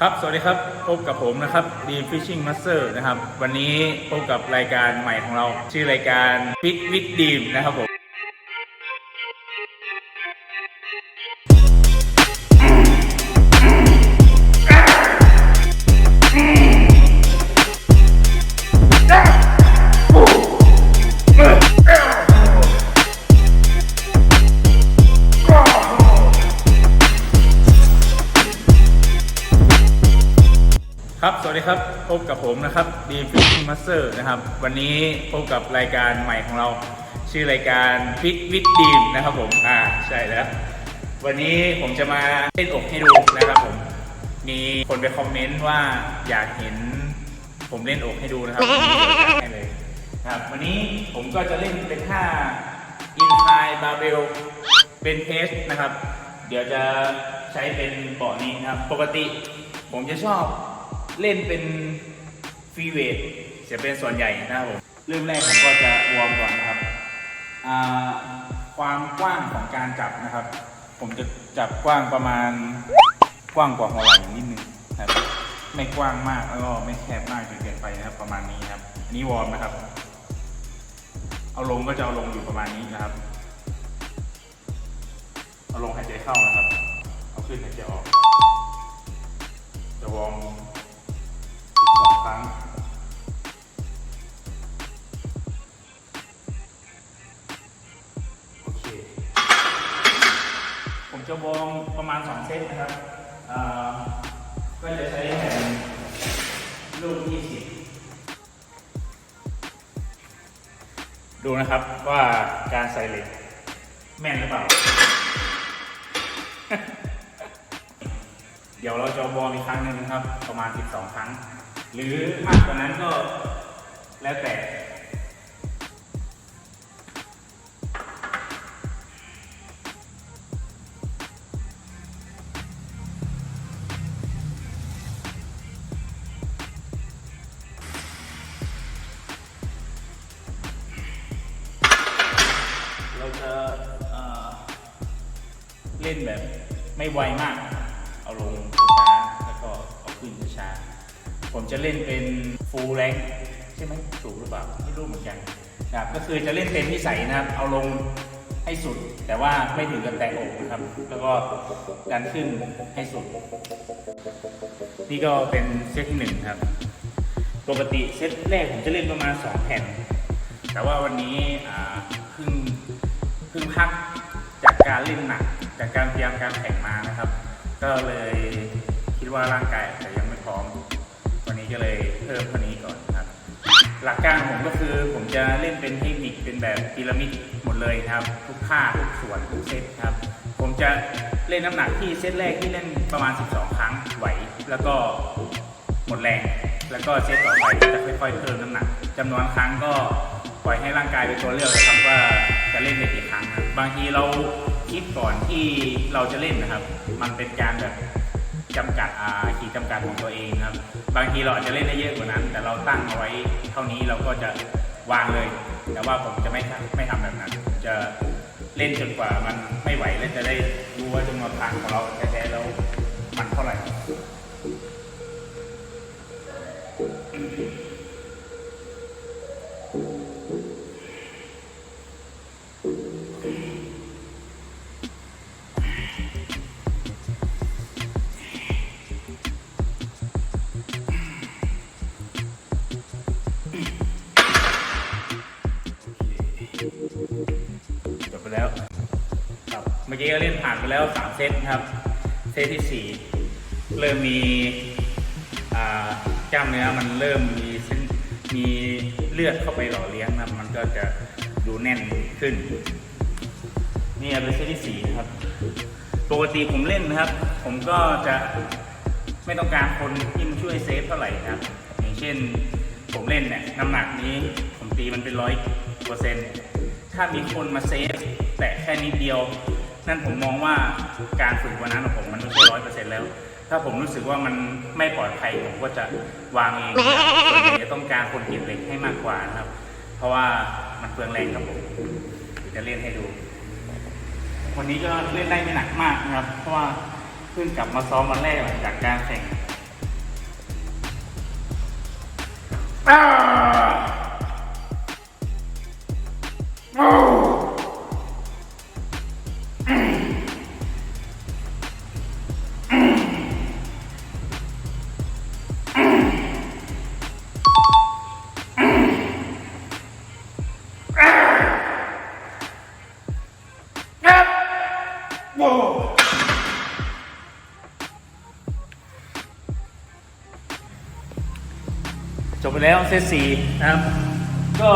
ครับ สวัสดีครับ พบกับผมนะครับ d Fishing Master นะครับ วันนี้พบกับรายการใหม่ของเรา ชื่อรายการ Fish with Dream นะครับผม วัสดีครับ พบกับผมนะครับ d Fishing Master นะครับ วันนี้พบกับรายการใหม่ของเรา ชื่อรายการ Fish with Dream นะครับผมอ่าใช่แล้ว วันนี้ผมจะมาเล่นอกให้ดูนะครับผม มีคนไปคอมเมนต์ว่าอยากเห็นผมเล่นอกให้ดูนะครับให้เลยนะครับ วันนี้ผมก็จะเล่นเป็นท่า Incline Barbell เป็นเพสนะครับ เดี๋ยวจะใช้เป็นเบาะนี้นะครับ ปกติผมจะชอบ เล่นเป็นฟรีเวทจะเป็นส่วนใหญ่นะครับผมเริ่มแรกผมก็จะวอร์มก่อนนะครับความกว้างของการจับนะครับ ผมจะจับกว้างประมาณกว้างกว่าหัวไหล่นิดนึงครับไม่กว้างมากแล้วก็ไม่แคบมากจนเกินไปนะครับ ประมาณนี้ครับอันนี้วอร์มนะครับ เอาลงก็จะเอาลงอยู่ประมาณนี้นะครับ เอาลงหายใจเข้านะครับ เอาขึ้นหายใจออกจะวอร์ม ครั้ง โอเค ผมจะวอร์มประมาณสองเซตนะครับ ก็จะใช้แผ่นลูกยี่สิบดูนะครับว่าการใส่เหล็กแม่นหรือเปล่า เดี๋ยวเราจะวอร์มอีกครั้งหนึ่งนะครับ ประมาณ 12 ครั้ง หรือมากกว่านั้นก็แล้วแต่ เราจะเอ่อเล่นแบบไม่ไวมาก เอาลงช้าๆแล้วก็เอาขึ้นช้าๆ ผมจะเล่นเป็นฟูลแรงใช่ไหมถูกหรือเปล่าไม่รู้เหมือนกันนะครับก็คือจะเล่นเป็นนิสัยนะครับ เอาลงให้สุด แต่ว่าไม่ถึงกับแตะอกนะครับ แล้วก็ดันขึ้นให้สุด นี่ก็เป็นเซตหนึ่งครับ ปกติเซตแรกผมจะเล่นประมาณสองแผ่น แต่ว่าวันนี้เพิ่งเพิ่งพักจากการเล่นหนักจากการเตรียมการแข่งมานะครับ ก็เลยคิดว่าร่างกายอาจจะยังไม่พร้อม วันนี้ก็เลยเพิ่มเท่านี้ก่อนครับ หลักการของผมก็คือผมจะเล่นเป็นเทคนิคเป็นแบบพีระมิดหมดเลยครับ ทุกท่าทุกส่วนทุกเซตครับ ผมจะเล่นน้ำหนักที่เซตแรกที่เล่นประมาณ 12 ครั้งไหว แล้วก็หมดแรง แล้วก็เซตต่อไปจะค่อยๆเพิ่มน้ำหนักจำนวนครั้งก็ปล่อยให้ร่างกายเป็นตัวเลือกครับว่าจะเล่นได้กี่ครั้งครับบางทีเราคิดก่อนที่เราจะเล่นนะครับ มันเป็นการแบบ จำกัดขีดจำกัดของตัวเองครับ บางทีเราอาจจะเล่นได้เยอะกว่านั้น แต่เราตั้งเอาไว้เท่านี้เราก็จะวางเลย แต่ว่าผมจะไม่ทำไม่ทำแบบนั้น จะเล่นจนกว่ามันไม่ไหวแล้วจะได้รู้ว่าจำนวนทางของเราแท้ๆแล้วมันเท่าไหร่ ไปแล้วสามเซตครับ เซตที่สี่เริ่มมีกล้ามเนื้อมันเริ่มมีเส้นมีเลือดเข้าไปหล่อเลี้ยงนะครับมันก็จะดูแน่นขึ้น นี่เป็นเซตที่สี่ครับ ปกติผมเล่นนะครับ ผมก็จะไม่ต้องการคนที่มาช่วยเซฟเท่าไหร่ครับ อย่างเช่นผมเล่นเนี่ยน้ำหนักนี้ผมตีมันเป็นร้อยเปอร์เซ็นต์ถ้ามีคนมาเซฟแต่แค่นิดเดียว นั่นผมมองว่าการฝึกวันนั้นของผมมันไม่ใช่ร้อยเปอร์เซ็นต์แล้ว ถ้าผมรู้สึกว่ามันไม่ปลอดภัยผมก็จะวางเองส่วนใหญ่จะต้องการคนเก็บเหล็กให้มากกว่านะครับ เพราะว่ามันเปลืองแรงครับผมจะเล่นให้ดู วันนี้ก็เล่นได้ไม่หนักมากนะครับ เพราะว่าเพิ่งกลับมาซ้อมวันแรกหลังจากการแข่งอ้า จบไปแล้วเซตสี่นะครับ ก็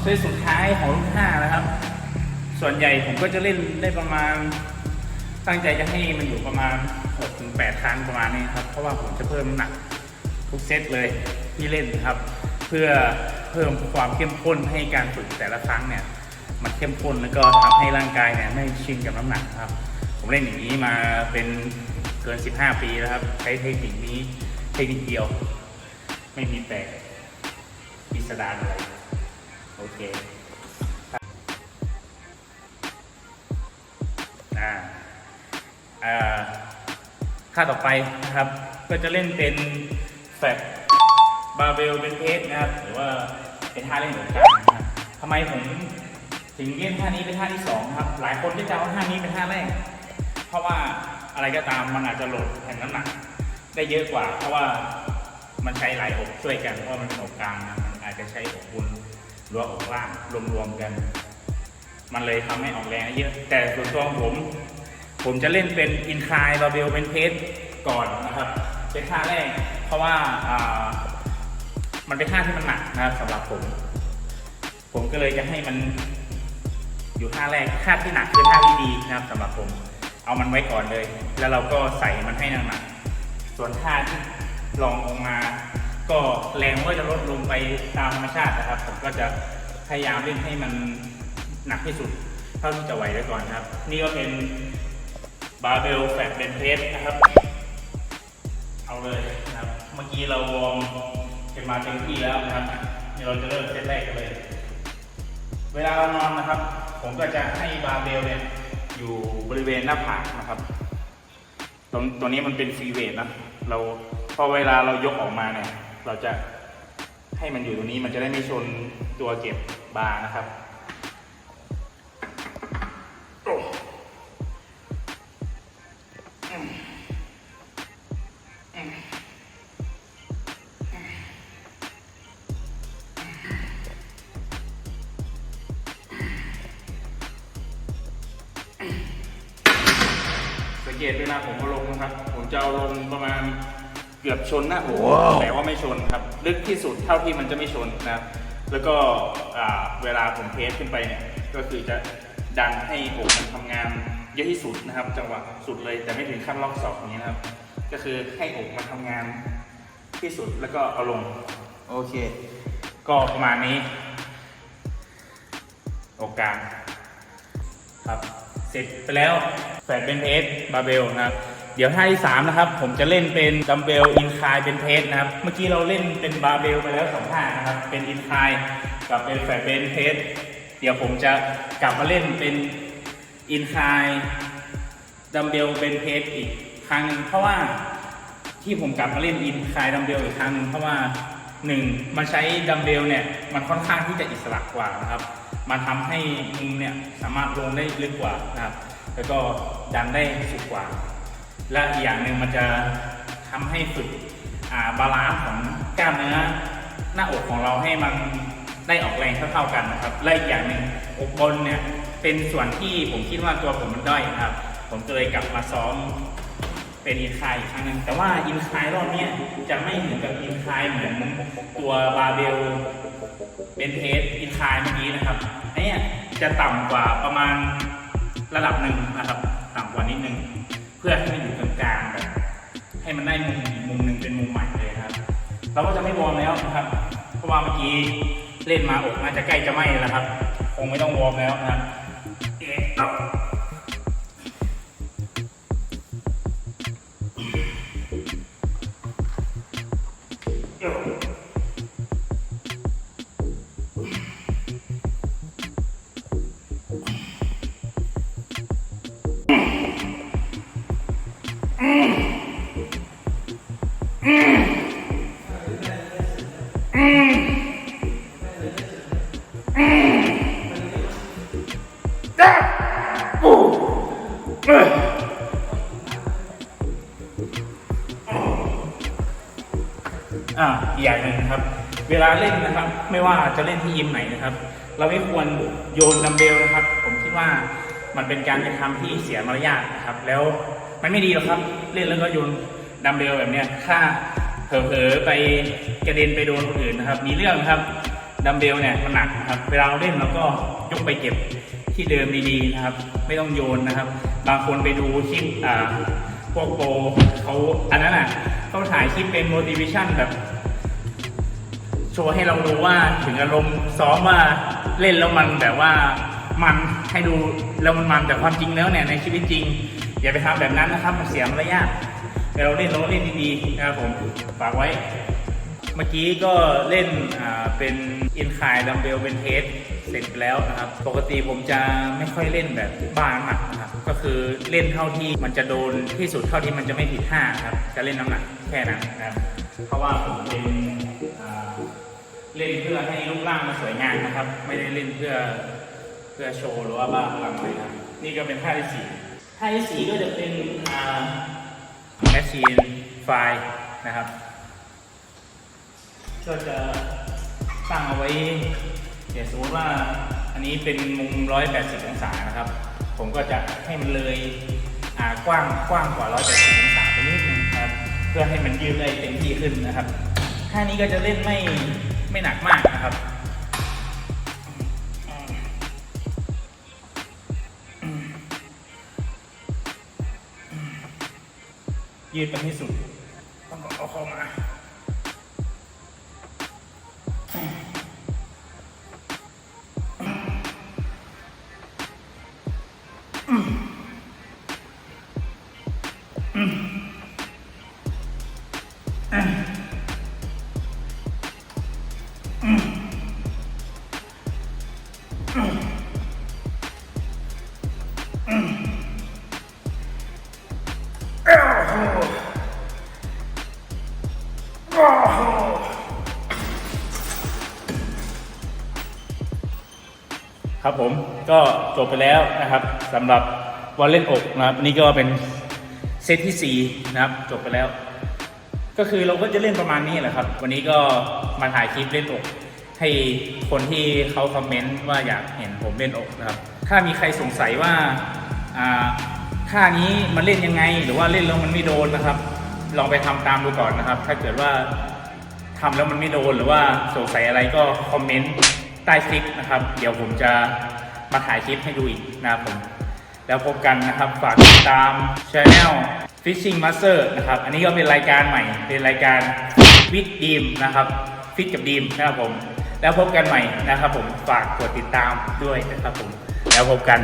เซตสุดท้ายของรุ่นห้านะครับ ส่วนใหญ่ผมก็จะเล่นได้ประมาณ ตั้งใจจะให้มันอยู่ประมาณ6ถึง8ครั้งประมาณนี้ครับ เพราะว่าผมจะเพิ่มน้ำหนักทุกเซตเลยที่เล่นนะครับ เพื่อเพิ่มความเข้มข้นให้การฝึกแต่ละครั้งเนี่ย มันเข้มข้นแล้วก็ทำให้ร่างกายเนี่ยไม่ชินกับน้ำหนักครับ ผมเล่นอย่างนี้มาเป็นเกิน 15 ปีแล้วครับ ใช้เทคนิคนี้เทคนิคเดียว ไม่มีแตกพิสดารอะไร โอเคอ่าอ่าท่าต่อไปนะครับ ก็จะเล่นเป็นแฟลบาร์เบลเป็นเพสนะครับ หรือว่าเป็นท่าเล่นเหมือนกันนะทำไมผมถึงเล่นท่านี้เป็นท่าที่สองครับ หลายคนก็จะเอาท่านี้เป็นท่าแรก เพราะว่าอะไรก็ตามมันอาจจะโหลดแผ่นน้ำหนัก ได้เยอะกว่า เพราะว่ามันใช้หลายอกช่วยกันเพราะมันเป็นอกกลางนะมันอาจจะใช้อกบนหรือว่าอกล่างรวมๆกัน มันเลยทำให้ออกแรงเยอะ แต่ส่วนตัวผม ผมจะเล่นเป็นอินคลายบาเบลเป็นเพสก่อนนะครับ เป็นท่าแรก เพราะว่าอ่ามันเป็นท่าที่มันหนักนะครับสำหรับผม ผมก็เลยจะให้มันอยู่ท่าแรกท่าที่หนักคือท่าที่ดีนะครับสำหรับผม เอามันไว้ก่อนเลย แล้วเราก็ใส่มันให้หนักๆส่วนท่าที่ลองออกมา ก็แรงก็จะลดลงไปตามธรรมชาตินะครับ ผมก็จะพยายามเล่นให้มันหนักที่สุด เท่าที่จะไหวได้ก่อนครับ นี่ก็เป็นบาร์เบลแฟตเบนเพสนะครับ เอาเลยนะครับ เมื่อกี้เราวอร์มกันมาเต็มที่แล้วนะครับเดี๋ยวเราจะเริ่มเซตแรกกันเลย เวลาเรานอนนะครับ ผมก็จะให้บาร์เบลเนี่ย อยู่บริเวณหน้าผากนะครับ ตรงตัวนี้มันเป็นฟรีเวทนะ เราพอเวลาเรายกออกมาเนี่ย เราจะให้มันอยู่ตรงนี้มันจะได้ไม่ชนตัวเก็บบาร์นะครับ สังเกตเวลาผมเอาลงนะครับ ผมจะเอาลงประมาณเกือบชนหน้าอกแต่ว่าไม่ชนครับ ลึกที่สุดเท่าที่มันจะไม่ชนนะครับ แล้วก็อ่าเวลาผมเพสขึ้นไปเนี่ย ก็คือจะดันให้อกมันทำงานเยอะที่สุดนะครับ จังหวะสุดเลยแต่ไม่ถึงขั้นล็อกศอกอย่างนี้นะครับ ก็คือให้อกมันทำงานที่สุดแล้วก็เอาลง โอเค ก็ประมาณนี้ อกกลางครับ เสร็จไปแล้วแฟดเป็นเพสบาร์เบลนะครับ เดี๋ยวท่าที่สามนะครับ ผมจะเล่นเป็นดัมเบลอินคลายเป็นเพสนะครับ เมื่อกี้เราเล่นเป็นบาร์เบลไปแล้วสองท่านะครับ เป็นอินคลายกับเป็นแฟดเป็นเพสเดี๋ยวผมจะกลับมาเล่นเป็นอินคลายดัมเบลเป็นเพสอีกครั้งหนึ่งเพราะว่าที่ผมกลับมาเล่นอินคลายดัมเบลอีกครั้งหนึ่งเพราะว่า หนึ่งมันใช้ดัมเบลเนี่ยมันค่อนข้างที่จะอิสระกว่านะครับมันทำให้มุมเนี่ยสามารถลงได้ลึกกว่านะครับ แล้วก็ดันได้สุดกว่า และอีกอย่างหนึ่งมันจะทำให้ฝึกาบาลานซ์ของกล้ามเนื้อหน้าอกของเราให้มันได้ออกแรงเท่าๆกันนะครับและอีกอย่างหนึ่งอกบนเนี่ยเป็นส่วนที่ผมคิดว่าตัวผมมันด้อยนะครับ ผมก็เลยกลับมาซ้อม เป็นอินคลายอีกครั้งหนึงแต่ว่าอินคลายรอบนี้จะไม่เหมือนกับอินคลายเหมือนตัวบาเบลเป็นเทสอินคลายเมื่อกี้นะครับเนี้ยจะต่ำกว่าประมาณระดับหนึ่งนะครับ ต่ำกว่านิดนึงเพื่อให้มันอยู่กลางๆแบบให้มันได้มุมมุมหนึ่งเป็นมุมใหม่เลยครับ เราก็จะไม่วอร์มแล้วนะครับ เพราะว่าเมื่อกี้เล่นมาอกน่าจะใกล้จะไหม้แล้วครับ คงไม่ต้องวอร์มแล้วนะครับเอ๊ะ เวลาเล่นนะครับ ไม่ว่าจะเล่นที่ยิมไหนนะครับ เราไม่ควรโยนดัมเบลนะครับ ผมคิดว่ามันเป็นการกระทำที่เสียมารยาทนะครับ แล้วมันไม่ดีหรอกครับ เล่นแล้วก็โยนดัมเบลแบบเนี้ยถ้าเผลอๆไปกระเด็นไปโดนคนอื่นนะครับ มีเรื่องครับดัมเบลเนี่ยมันหนักนะครับ เวลาเราเล่นเราก็ยกไปเก็บที่เดิมดีๆนะครับ ไม่ต้องโยนนะครับ บางคนไปดูคลิปอ่าพวกโปรเขาอันนั้นอะเขาถ่ายคลิปเป็น motivation แบบ โชว์ให้เรารู้ว่าถึงอารมณ์ซ้อมว่าเล่นแล้วมันแบบว่ามันให้ดูแล้วมันมันแต่ความจริงแล้วเนี่ยในชีวิตจริง อย่าไปทำแบบนั้นนะครับมันเสียมารยาทเราเล่นเราเล่นดีๆนะครับผมฝากไว้ เมื่อกี้ก็เล่นเป็นอินคายดัมเบลเป็นเทสเสร็จแล้วนะครับ ปกติผมจะไม่ค่อยเล่นแบบบ้าน้ำหนักนะครับก็คือเล่นเท่าที่มันจะโดนที่สุดเท่าที่มันจะไม่ผิดท่าครับจะเล่นน้ำหนักแค่นั้นนะครับเพราะว่าผมเป็นอ่า เล่นเพื่อให้รูปร่างมันสวยงามนะครับ ไม่ได้เล่นเพื่อเพื่อโชว์หรือว่าบ้าพลังอะไรนะนี่ก็เป็นท่าที่สี่ท่าที่สี่ก็จะเป็นอ่าแมชชีนไฟนะครับก็จะตั้งเอาไว้เดี๋ยวสมมติว่าอันนี้เป็นมุม 180 องศานะครับ ผมก็จะให้มันเลยอ่ากว้างกว้างกว่า 180 องศาไปนิดนึงครับ เพื่อให้มันยืดได้เต็มที่ขึ้นนะครับท่านี้ก็จะเล่นไม่ ไม่หนักมากนะครับยืดไปให้สุด ต้องเอาเข้ามา ครับผมก็จบไปแล้วนะครับสำหรับวอลเล่นอกนะครับนี่ก็เป็นเซตที่ 4 นะครับ จบไปแล้ว ก็คือเราก็จะเล่นประมาณนี้แหละครับ วันนี้ก็มาถ่ายคลิปเล่นอก ให้คนที่เขาคอมเมนต์ว่าอยากเห็นผมเล่นอกนะครับ ถ้ามีใครสงสัยว่าอ่าท่านี้มันเล่นยังไง หรือว่าเล่นแล้วมันไม่โดนนะครับ ลองไปทำตามดูก่อนนะครับ ถ้าเกิดว่าทำแล้วมันไม่โดนหรือว่าสงสัยอะไรก็คอมเมนต์ ใต้คลิปนะครับ เดี๋ยวผมจะมาถ่ายคลิปให้ดูอีกนะครับผม แล้วพบกันนะครับ ฝากติดตาม Channel Fishing Master นะครับ อันนี้ก็เป็นรายการใหม่ เป็นรายการฟิดดีมนะครับ ฟิตกับดีมนะครับผม แล้วพบกันใหม่นะครับผม ฝากกดติดตามด้วยนะครับผม แล้วพบกัน